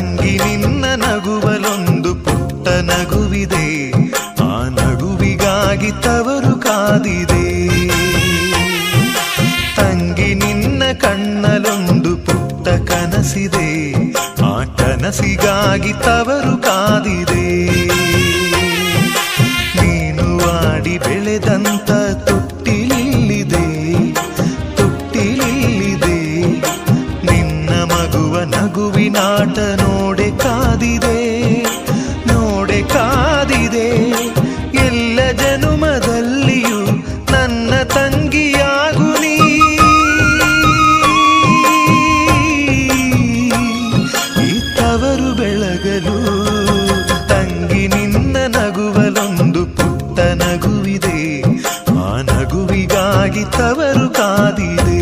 ತಂಗಿ ನಿನ್ನ ನಗುವಲೊಂದು ಪುಟ್ಟ ನಗುವಿದೆ. ಆ ನಗುವಿಗಾಗಿ ತವರು ಕಾದಿದೆ. ತಂಗಿ ನಿನ್ನ ಕಣ್ಣಲೊಂದು ಪುಟ್ಟ ಕನಸಿದೆ. ಆ ಕನಸಿಗಾಗಿ ತವರು ಕಾದಿದೆ. ನೀನು ಆಡಿ ಬೆಳೆದಂತ ತುಟ್ಟಿಲಿಲ್ಲಿದೆ ತೊಟ್ಟಿಲಿಲ್ಲಿದೆ ಮಗುವಿನಾಟ ನೋಡೆ ಕಾದಿದೆ ನೋಡೆ ಕಾದಿದೆ. ಎಲ್ಲ ಜನುಮದಲ್ಲಿಯೂ ನನ್ನ ತಂಗಿಯಾಗು ನೀ. ತವರು ಬೆಳಗಲು ತಂಗಿ ನಿನ್ನ ನಗುವಲೊಂದು ಪುಟ್ಟ ನಗುವಿದೆ, ಆ ನಗುವಿಗಾಗಿ ತವರು ಕಾದಿದೆ.